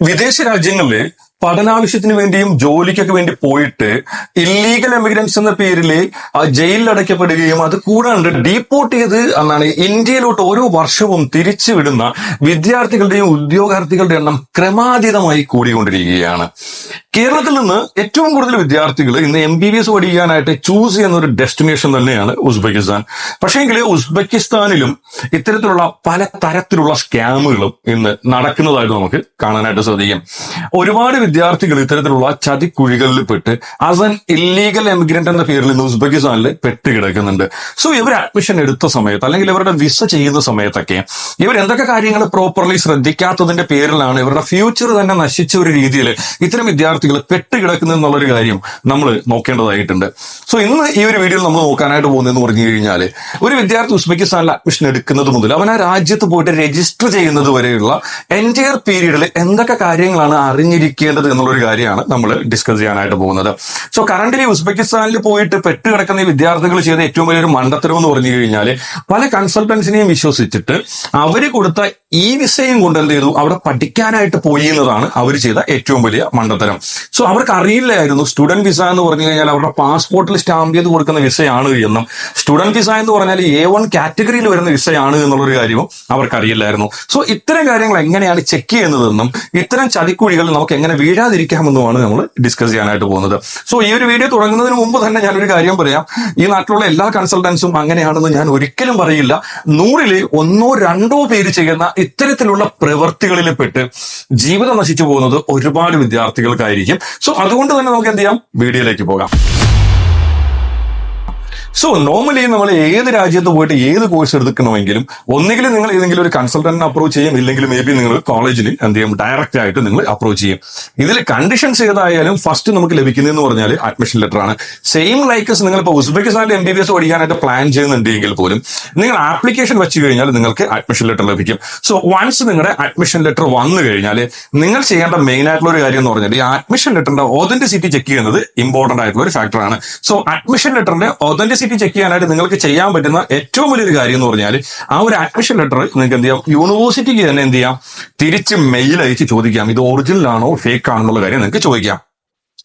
വിദേശ രാജ്യങ്ങളിൽ പഠനാവശ്യത്തിന് വേണ്ടിയും ജോലിക്കൊക്കെ വേണ്ടി പോയിട്ട് ഇല്ലീഗൽ എമിഗ്രൻസ് എന്ന പേരിൽ ജയിലിൽ അടയ്ക്കപ്പെടുകയും അത് കൂടാണ്ട് ഡീപ്പോർട്ട് ചെയ്ത് എന്നാണ് ഇന്ത്യയിലോട്ട് ഓരോ വർഷവും തിരിച്ചു വിടുന്ന വിദ്യാർത്ഥികളുടെയും ഉദ്യോഗാർത്ഥികളുടെ എണ്ണം ക്രമാതീതമായി കൂടിക്കൊണ്ടിരിക്കുകയാണ്. കേരളത്തിൽ നിന്ന് ഏറ്റവും കൂടുതൽ വിദ്യാർത്ഥികൾ ഇന്ന് എം ബി ബി എസ് പഠിക്കാനായിട്ട് ചൂസ് ചെയ്യുന്ന ഒരു ഡെസ്റ്റിനേഷൻ തന്നെയാണ് ഉസ്ബെക്കിസ്ഥാൻ. പക്ഷേങ്കിൽ ഉസ്ബെക്കിസ്ഥാനിലും ഇത്തരത്തിലുള്ള പല തരത്തിലുള്ള സ്കാമുകളും ഇന്ന് നടക്കുന്നതായിട്ട് നമുക്ക് കാണാനായിട്ട് സാധിക്കും. ഒരുപാട് വിദ്യാർത്ഥികൾ ഇത്തരത്തിലുള്ള ചതിക്കുഴികളിൽ പെട്ട് ആസ് ആൻ ഇല്ലീഗൽ എമിഗ്രന്റ് എന്ന പേരിൽ ഇന്ന് ഉസ്ബെക്കിസ്ഥാനിൽ പെട്ട് കിടക്കുന്നുണ്ട്. സോ ഇവർ അഡ്മിഷൻ എടുത്ത സമയത്ത് അല്ലെങ്കിൽ ഇവരുടെ വിസ ചെയ്യുന്ന സമയത്തൊക്കെ ഇവർ എന്തൊക്കെ കാര്യങ്ങൾ പ്രോപ്പർലി ശ്രദ്ധിക്കാത്തതിന്റെ പേരിലാണ് ഇവരുടെ ഫ്യൂച്ചർ തന്നെ നശിച്ച ഒരു രീതിയിൽ ഇത്തരം വിദ്യാർത്ഥികൾ പെട്ട് കിടക്കുന്നു എന്നുള്ളൊരു കാര്യം നമ്മൾ നോക്കേണ്ടതായിട്ടുണ്ട്. സോ ഇന്ന് ഈ ഒരു വീഡിയോയിൽ നമ്മൾ നോക്കാനായിട്ട് പോകുന്നതെന്ന് പറഞ്ഞു കഴിഞ്ഞാൽ ഒരു വിദ്യാർത്ഥി ഉസ്ബെക്കിസ്ഥാനിൽ അഡ്മിഷൻ എടുക്കുന്നത് മുതൽ അവൻ ആ രാജ്യത്ത് പോയിട്ട് രജിസ്റ്റർ ചെയ്യുന്നത് വരെയുള്ള എന്റയർ പീരീഡിൽ എന്തൊക്കെ കാര്യങ്ങളാണ് അറിഞ്ഞിരിക്കേണ്ടത് എന്നുള്ളൊരു കാര്യമാണ് നമ്മൾ ഡിസ്കസ് ചെയ്യാനായിട്ട് പോകുന്നത്. സോ കറണ്ടിലി ഉസ്ബെക്കിസ്ഥാനിൽ പോയിട്ട് പെട്ട് കിടക്കുന്ന ഈ വിദ്യാർത്ഥികൾ ചെയ്ത ഏറ്റവും വലിയൊരു മണ്ടത്തരം എന്ന് പറഞ്ഞു കഴിഞ്ഞാൽ പല കൺസൾട്ടൻസിനെയും വിശ്വസിച്ചിട്ട് അവർ കൊടുത്ത ഈ വിസയും കൊണ്ട് എന്ത് ചെയ്തു അവിടെ പഠിക്കാനായിട്ട് പോയി എന്നതാണ് അവർ ചെയ്ത ഏറ്റവും വലിയ മണ്ടത്തരം. സോ അവർക്ക് അറിയില്ലായിരുന്നു. സ്റ്റുഡന്റ് വിസ എന്ന് പറഞ്ഞു കഴിഞ്ഞാൽ അവരുടെ പാസ്പോർട്ടിൽ സ്റ്റാമ്പ് ചെയ്ത് കൊടുക്കുന്ന വിസയാണ് എന്നും സ്റ്റുഡന്റ് വിസ എന്ന് പറഞ്ഞാൽ എ വൺ കാറ്റഗറിയിൽ വരുന്ന വിസയാണ് എന്നുള്ളൊരു കാര്യവും അവർക്ക് അറിയില്ലായിരുന്നു. സോ ഇത്തരം കാര്യങ്ങൾ എങ്ങനെയാണ് ചെക്ക് ചെയ്യുന്നതെന്നും ഇത്തരം ചതിക്കുഴികൾ നമുക്ക് എങ്ങനെ വീഴാതിരിക്കാമെന്നുമാണ് നമ്മൾ ഡിസ്കസ് ചെയ്യാനായിട്ട് പോകുന്നത്. സോ ഈ ഒരു വീഡിയോ തുടങ്ങുന്നതിന് മുമ്പ് തന്നെ ഞാനൊരു കാര്യം പറയാം. ഈ നാട്ടിലുള്ള എല്ലാ കൺസൾട്ടൻസും അങ്ങനെയാണെന്ന് ഞാൻ ഒരിക്കലും പറയില്ല. നൂറിൽ ഒന്നോ രണ്ടോ പേര് ചെയ്യുന്ന ഇത്തരത്തിലുള്ള പ്രവൃത്തികളിൽ പെട്ട് ജീവിതം നശിച്ചു പോകുന്നത് ഒരുപാട് വിദ്യാർത്ഥികൾക്കായിരിക്കും. സോ അതുകൊണ്ട് തന്നെ നമുക്ക് എന്ത് ചെയ്യാം? വീഡിയോയിലേക്ക് പോകാം. സോ നോർമലി നമ്മൾ ഏത് രാജ്യത്ത് പോയിട്ട് ഏത് കോഴ്സ് എടുക്കണമെങ്കിലും ഒന്നുകിൽ നിങ്ങൾ ഏതെങ്കിലും ഒരു കൺസൾട്ടന്റിനെ അപ്രോച്ച് ചെയ്യും ഇല്ലെങ്കിൽ മേ ബി നിങ്ങൾ കോളേജിൽ എന്ത് ചെയ്യും ഡയറക്റ്റ് ആയിട്ട് നിങ്ങൾ അപ്രോച്ച് ചെയ്യും. ഇതിൽ കണ്ടീഷൻസ് ഏതായാലും ഫസ്റ്റ് നമുക്ക് ലഭിക്കുന്നതെന്ന് പറഞ്ഞാൽ അഡ്മിഷൻ ലെറ്റർ ആണ്. സെയിം ലൈക്കസ് നിങ്ങൾ ഇപ്പോൾ ഉസ്ബെക്കിസ്ഥാനിൽ എം ബി ബി എസ് പഠിക്കാനായിട്ട് പ്ലാൻ ചെയ്യുന്നുണ്ടെങ്കിൽ പോലും നിങ്ങൾ ആപ്ലിക്കേഷൻ വെച്ച് കഴിഞ്ഞാൽ നിങ്ങൾക്ക് അഡ്മിഷൻ ലെറ്റർ ലഭിക്കും. സോ വൺസ് നിങ്ങളുടെ അഡ്മിഷൻ ലെറ്റർ വന്നു കഴിഞ്ഞാൽ നിങ്ങൾ ചെയ്യേണ്ട മെയിൻ ആയിട്ടുള്ള ഒരു കാര്യം എന്ന് പറഞ്ഞാൽ ഈ അഡ്മിഷൻ ലെറ്ററിന്റെ ഒതന്റിസിറ്റി ചെക്ക് ചെയ്യുന്നത് ഇമ്പോർട്ടന്റ് ആയിട്ടുള്ള ഒരു ഫാക്ടറാണ് സോ അഡ്മിഷൻ ലെറ്ററിന്റെ ഒതന്റിസിറ്റി ചെക്ക് ചെയ്യാനായിട്ട് നിങ്ങൾക്ക് ചെയ്യാൻ പറ്റുന്ന ഏറ്റവും വലിയൊരു കാര്യം എന്ന് പറഞ്ഞാൽ ആ ഒരു അഡ്മിഷൻ ലെറ്റർ നിങ്ങൾക്ക് എന്ത് ചെയ്യാം? യൂണിവേഴ്സിറ്റിക്ക് തന്നെ എന്ത് ചെയ്യാം? തിരിച്ച് മെയിൽ അയച്ച് ചോദിക്കാം. ഇത് ഒറിജിനൽ ആണോ ഫേക്ക് ആണെന്നുള്ള കാര്യം നിങ്ങൾക്ക് ചോദിക്കാം.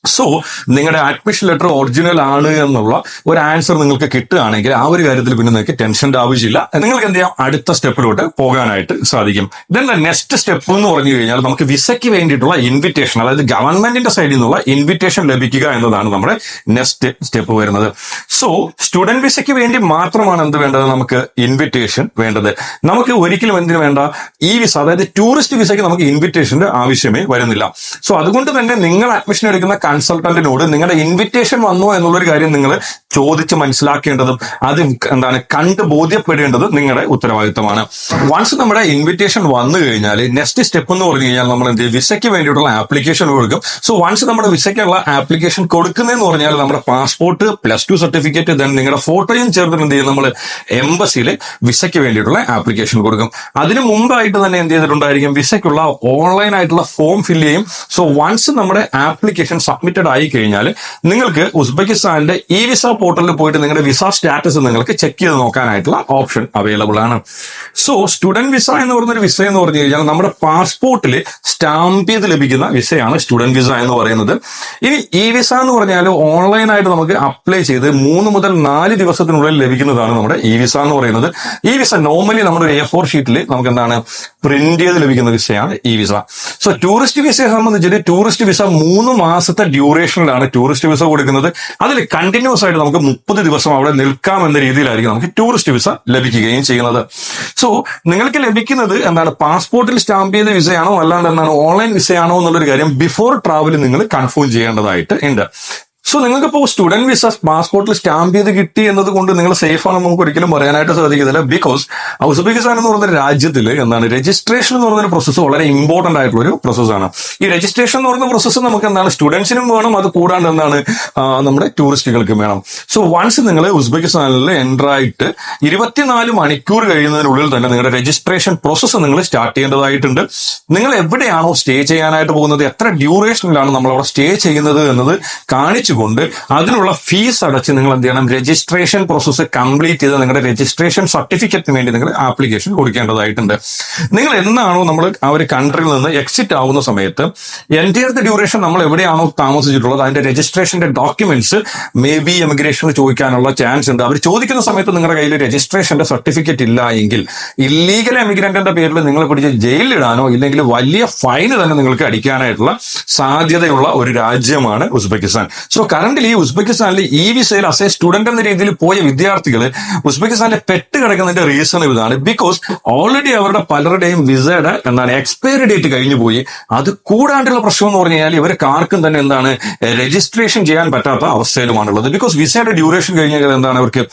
സോ നിങ്ങളുടെ അഡ്മിഷൻ ലെറ്റർ ഒറിജിനൽ ആണ് എന്നുള്ള ഒരു ആൻസർ നിങ്ങൾക്ക് കിട്ടുകയാണെങ്കിൽ ആ ഒരു കാര്യത്തിൽ പിന്നെ നിങ്ങൾക്ക് ടെൻഷന്റെ ആവശ്യമില്ല. നിങ്ങൾക്ക് എന്ത് ചെയ്യാം? അടുത്ത സ്റ്റെപ്പിലോട്ട് പോകാനായിട്ട് സാധിക്കും. ദെൻ നെക്സ്റ്റ് സ്റ്റെപ്പ് എന്ന് പറഞ്ഞു കഴിഞ്ഞാൽ നമുക്ക് വിസയ്ക്ക് വേണ്ടിയിട്ടുള്ള ഇൻവിറ്റേഷൻ അതായത് ഗവൺമെന്റിന്റെ സൈഡിൽ നിന്നുള്ള ഇൻവിറ്റേഷൻ ലഭിക്കുക എന്നതാണ് നമ്മുടെ നെക്സ്റ്റ് സ്റ്റെപ്പ് വരുന്നത്. സോ സ്റ്റുഡന്റ് വിസയ്ക്ക് വേണ്ടി മാത്രമാണ് എന്ത് വേണ്ടത് നമുക്ക്? ഇൻവിറ്റേഷൻ വേണ്ടത്. നമുക്ക് ഒരിക്കലും എന്തിനു വേണ്ട? ഈ വിസ അതായത് ടൂറിസ്റ്റ് വിസയ്ക്ക് നമുക്ക് ഇൻവിറ്റേഷന്റെ ആവശ്യമേ വരുന്നില്ല. സോ അതുകൊണ്ട് തന്നെ നിങ്ങൾ അഡ്മിഷൻ എടുക്കുന്ന കൺസൾട്ടന്റിനോട് നിങ്ങളുടെ ഇൻവിറ്റേഷൻ വന്നോ എന്നുള്ളൊരു കാര്യം നിങ്ങൾ ചോദിച്ച് മനസ്സിലാക്കേണ്ടതും അത് എന്താണ് കണ്ട് ബോധ്യപ്പെടേണ്ടതും നിങ്ങളുടെ ഉത്തരവാദിത്തമാണ് വൺസ് നമ്മുടെ ഇൻവിറ്റേഷൻ വന്നു കഴിഞ്ഞാൽ നെക്സ്റ്റ് സ്റ്റെപ്പ് എന്ന് പറഞ്ഞു കഴിഞ്ഞാൽ നമ്മൾ എന്ത് ചെയ്യും? വിസയ്ക്ക് വേണ്ടിയിട്ടുള്ള ആപ്ലിക്കേഷൻ കൊടുക്കും. സോ വൺസ് നമ്മുടെ വിസയ്ക്കുള്ള ആപ്ലിക്കേഷൻ കൊടുക്കുന്നതെന്ന് പറഞ്ഞാൽ നമ്മുടെ passport plus two certificate then നിങ്ങളുടെ ഫോട്ടോയും ചേർത്തിട്ട് എന്ത് ചെയ്യും? നമ്മൾ എംബസിയിൽ വിസയ്ക്ക് വേണ്ടിയിട്ടുള്ള ആപ്ലിക്കേഷൻ കൊടുക്കും. അതിന് മുമ്പായിട്ട് തന്നെ എന്ത് ചെയ്തിട്ടുണ്ടായിരിക്കും? വിസയ്ക്കുള്ള ഓൺലൈൻ ആയിട്ടുള്ള ഫോം ഫില്ല് ചെയ്യും. സോ വൺസ് നമ്മുടെ ആപ്ലിക്കേഷൻ സബ്മിറ്റഡ് ആയി കഴിഞ്ഞാൽ നിങ്ങൾക്ക് ഉസ്ബെക്കിസ്ഥാനിന്റെ ഇ വിസ പോർട്ടലിൽ പോയിട്ട് നിങ്ങളുടെ വിസ സ്റ്റാറ്റസ് നിങ്ങൾക്ക് ചെക്ക് ചെയ്ത് നോക്കാനായിട്ടുള്ള ഓപ്ഷൻ അവൈലബിൾ ആണ്. സോ സ്റ്റുഡന്റ് വിസ എന്ന് പറയുന്ന വിസ എന്ന് പറഞ്ഞു കഴിഞ്ഞാൽ നമ്മുടെ പാസ്പോർട്ടിൽ സ്റ്റാമ്പ് ചെയ്ത് ലഭിക്കുന്ന വിസയാണ് സ്റ്റുഡന്റ് വിസ എന്ന് പറയുന്നത്. ഇനി ഇ വിസ എന്ന് പറഞ്ഞാൽ ഓൺലൈനായിട്ട് നമുക്ക് അപ്ലൈ ചെയ്ത് മൂന്ന് മുതൽ നാല് ദിവസത്തിനുള്ളിൽ ലഭിക്കുന്നതാണ് നമ്മുടെ ഇ വിസ എന്ന് പറയുന്നത്. ഈ വിസ നോർമലി നമ്മുടെ എ ഫോർ ഷീറ്റിൽ നമുക്ക് എന്താണ്? പ്രിന്റ് ചെയ്ത് ലഭിക്കുന്ന വിസയാണ് ഈ വിസ. സോ ടൂറിസ്റ്റ് വിസയെ സംബന്ധിച്ചിട്ട് ടൂറിസ്റ്റ് വിസ മൂന്ന് മാസത്തെ ഡ്യൂറേഷനിലാണ് ടൂറിസ്റ്റ് വിസ കൊടുക്കുന്നത്. അതിൽ കണ്ടിന്യൂസ് ആയിട്ട് നമുക്ക് മുപ്പത് ദിവസം അവിടെ നിൽക്കാം എന്ന രീതിയിലായിരിക്കും നമുക്ക് ടൂറിസ്റ്റ് വിസ ലഭിക്കുകയും ചെയ്യുന്നത്. സോ നിങ്ങൾക്ക് ലഭിക്കുന്നത് എന്താണ് പാസ്പോർട്ടിൽ സ്റ്റാമ്പ് ചെയ്ത വിസയാണോ അല്ലാണ്ട് എന്താണ് ഓൺലൈൻ വിസയാണോ എന്നുള്ളൊരു കാര്യം ബിഫോർ ട്രാവൽ നിങ്ങൾ കൺഫേം ചെയ്യേണ്ടതായിട്ട് ഉണ്ട്. സോ നിങ്ങൾക്ക് ഇപ്പോൾ സ്റ്റുഡന്റ് വിസ പാസ്പോർട്ടിൽ സ്റ്റാമ്പ് ചെയ്ത് കിട്ടി എന്നത് കൊണ്ട് നിങ്ങൾ സേഫ് ആണെന്ന് നമുക്ക് ഒരിക്കലും പറയാനായിട്ട് സാധിക്കത്തില്ല. ബിക്കോസ് ഔസബിക്കിസ്ഥാൻ എന്ന് പറയുന്ന രാജ്യത്തിൽ എന്താണ് രജിസ്ട്രേഷൻ എന്ന് പറയുന്ന പ്രോസസ്സ് വളരെ ഇമ്പോർട്ടന്റ് ആയിട്ടുള്ള ഒരു പ്രോസസ്സാണ് ഈ രജിസ്ട്രേഷൻ എന്ന് പറയുന്ന പ്രോസസ്സ് നമുക്ക് എന്താണ് സ്റ്റുഡൻസിനും വേണം അത് കൂടാണ്ട് എന്താണ് നമ്മുടെ ടൂറിസ്റ്റുകൾക്കും വേണം. സോ വൺസ് നിങ്ങൾ ഉസ്ബെക്കിസ്ഥാനിൽ എന്റർ ആയിട്ട് ഇരുപത്തിനാല് മണിക്കൂർ കഴിയുന്നതിനുള്ളിൽ തന്നെ നിങ്ങളുടെ രജിസ്ട്രേഷൻ പ്രോസസ്സ് നിങ്ങൾ സ്റ്റാർട്ട് ചെയ്യേണ്ടതായിട്ടുണ്ട്. നിങ്ങൾ എവിടെയാണോ സ്റ്റേ ചെയ്യാനായിട്ട് പോകുന്നത് എത്ര ഡ്യൂറേഷനിലാണ് നമ്മൾ അവിടെ സ്റ്റേ ചെയ്യുന്നത് എന്നത് കാണിച്ചുകൊണ്ട് ചെയ്തുകൊണ്ട് അതിനുള്ള ഫീസ് അടച്ച് നിങ്ങൾ എന്ത് ചെയ്യണം രജിസ്ട്രേഷൻ പ്രോസസ്സ് കംപ്ലീറ്റ് ചെയ്ത് നിങ്ങളുടെ രജിസ്ട്രേഷൻ സർട്ടിഫിക്കറ്റിന് വേണ്ടി നിങ്ങൾ ആപ്ലിക്കേഷൻ കൊടുക്കേണ്ടതായിട്ടുണ്ട്. നിങ്ങൾ എന്നാണോ നമ്മൾ ആ ഒരു കൺട്രിയിൽ നിന്ന് എക്സിറ്റ് ആവുന്ന സമയത്ത് എന്റെ ഡ്യൂറേഷൻ നമ്മൾ എവിടെയാണോ താമസിച്ചിട്ടുള്ളത് അതിന്റെ രജിസ്ട്രേഷന്റെ ഡോക്യുമെന്റ്സ് മേ ബി എമിഗ്രേഷന് ചോദിക്കാനുള്ള ചാൻസ് ഉണ്ട്. അവർ ചോദിക്കുന്ന സമയത്ത് നിങ്ങളുടെ കയ്യിൽ രജിസ്ട്രേഷന്റെ സർട്ടിഫിക്കറ്റ് ഇല്ല എങ്കിൽ ഇല്ലീഗൽ എമിഗ്രന്റിന്റെ പേരിൽ നിങ്ങളെ പിടിച്ച് ജയിലിലിടാനോ ഇല്ലെങ്കിൽ വലിയ ഫൈന് തന്നെ നിങ്ങൾക്ക് അടിക്കാനായിട്ടുള്ള സാധ്യതയുള്ള ഒരു രാജ്യമാണ് ഉസ്ബെക്കിസ്ഥാൻ. സോ കറന്റ്ലി ഉസ്ബെക്കിസ്ഥാനിൽ ഈ വിസയിൽ അസ് സ്റ്റുഡന്റ് എന്ന രീതിയിൽ പോയ വിദ്യാർത്ഥികൾ ഉസ്ബെക്കിസ്ഥാനിലെ പെട്ട് കിടക്കുന്നതിന്റെ റീസൺ ഇതാണ്. ബിക്കോസ് ഓൾറെഡി അവരുടെ പലരുടെയും വിസയുടെ എന്താണ് എക്സ്പയറി ഡേറ്റ് കഴിഞ്ഞു പോയി. അത് കൂടാണ്ടുള്ള പ്രശ്നം എന്ന് പറഞ്ഞു കഴിഞ്ഞാൽ ഇവർക്ക് ആർക്കും തന്നെ എന്താണ് രജിസ്ട്രേഷൻ ചെയ്യാൻ പറ്റാത്ത അവസ്ഥയിലുമാണുള്ളത്. ബിക്കോസ് വിസയുടെ ഡ്യൂറേഷൻ കഴിഞ്ഞാൽ എന്താണ് അവർക്ക്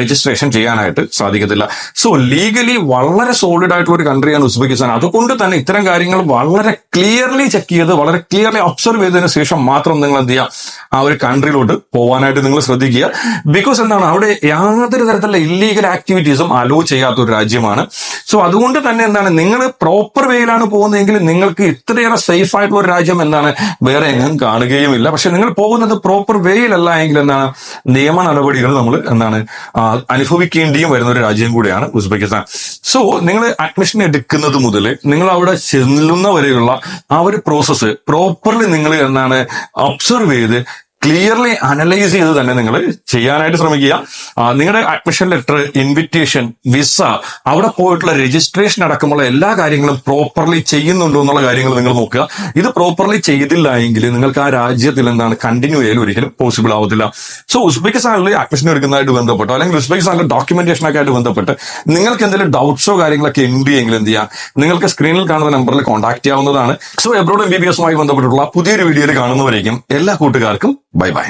രജിസ്ട്രേഷൻ ചെയ്യാനായിട്ട് സാധിക്കത്തില്ല. സോ ലീഗലി വളരെ സോളിഡ് ആയിട്ടുള്ള ഒരു കൺട്രിയാണ് ഉസ്ബെക്കിസ്ഥാൻ അതുകൊണ്ട് തന്നെ ഇത്തരം കാര്യങ്ങൾ വളരെ ക്ലിയർലി ചെക്ക് ചെയ്ത് വളരെ ക്ലിയർലി ഒബ്സർവ് ചെയ്തതിനു ശേഷം മാത്രം നിങ്ങൾ എന്ത് ചെയ്യുക ആ ഒരു കൺട്രിയിലോട്ട് പോകാനായിട്ട് നിങ്ങൾ ശ്രദ്ധിക്കുക. ബിക്കോസ് എന്താണ്? അവിടെ യാതൊരു തരത്തിലുള്ള ഇല്ലീഗൽ ആക്ടിവിറ്റീസും അലോ ചെയ്യാത്ത ഒരു രാജ്യമാണ്. സോ അതുകൊണ്ട് തന്നെ എന്താണ്? നിങ്ങൾ പ്രോപ്പർ വേയിലാണ് പോകുന്നതെങ്കിൽ നിങ്ങൾക്ക് ഇത്രയേറെ സേഫ് ആയിട്ടുള്ള ഒരു രാജ്യം എന്താണ്? വേറെ എങ്ങും കാണുകയുമില്ല. പക്ഷെ നിങ്ങൾ പോകുന്നത് പ്രോപ്പർ വേയിലല്ല എങ്കിൽ എന്താണ്? നിയമ നടപടികൾ നമ്മൾ എന്താണ്? അനുഭവിക്കേണ്ടിയും വരുന്ന ഒരു രാജ്യം കൂടിയാണ് ഉസ്ബെക്കിസ്ഥാൻ. സോ നിങ്ങൾ അഡ്മിഷൻ എടുക്കുന്നത് മുതൽ നിങ്ങൾ അവിടെ ചെല്ലുന്ന വരെയുള്ള ആ ഒരു പ്രോസസ്സ് പ്രോപ്പർലി നിങ്ങൾ എന്താണ്? ഒബ്സർവ് ചെയ്ത് ക്ലിയർലി അനലൈസ് ചെയ്ത് തന്നെ നിങ്ങൾ ചെയ്യാനായിട്ട് ശ്രമിക്കുക. നിങ്ങളുടെ അഡ്മിഷൻ ലെറ്റർ ഇൻവിറ്റേഷൻ വിസ അവിടെ പോയിട്ടുള്ള രജിസ്ട്രേഷൻ അടക്കമുള്ള എല്ലാ കാര്യങ്ങളും പ്രോപ്പർലി ചെയ്യുന്നുണ്ടോ എന്നുള്ള കാര്യങ്ങൾ നിങ്ങൾ നോക്കുക. ഇത് പ്രോപ്പർലി ചെയ്തില്ല എങ്കിൽ നിങ്ങൾക്ക് ആ രാജ്യത്തിൽ എന്താണ് കണ്ടിന്യൂ ചെയ്യാൻ ഒരിക്കലും പോസിബിൾ ആവത്തില്ല. സോ ഉസ്ബെക്കിസ്ഥാനിൽ അഡ്മിഷൻ എടുക്കുന്നതായിട്ട് ബന്ധപ്പെട്ടോ അല്ലെങ്കിൽ ഉസ്ബെക്കിസ്ഥാനിലെ ഡോക്യുമെന്റേഷനൊക്കെ ആയിട്ട് ബന്ധപ്പെട്ട് നിങ്ങൾക്ക് എന്തെങ്കിലും ഡൗട്ട്സോ കാര്യങ്ങളൊക്കെ ഉണ്ട് എങ്കിൽ എന്ത് ചെയ്യാം? നിങ്ങൾക്ക് സ്ക്രീനിൽ കാണുന്ന നമ്പറിൽ കോൺടാക്ട് ചെയ്യാവുന്നതാണ്. So abroad M B B എസുമായി ബന്ധപ്പെട്ടുള്ള പുതിയൊരു വീഡിയോയിൽ കാണുന്നവരേക്കും എല്ലാ കൂട്ടുകാർക്കും ബൈ ബൈ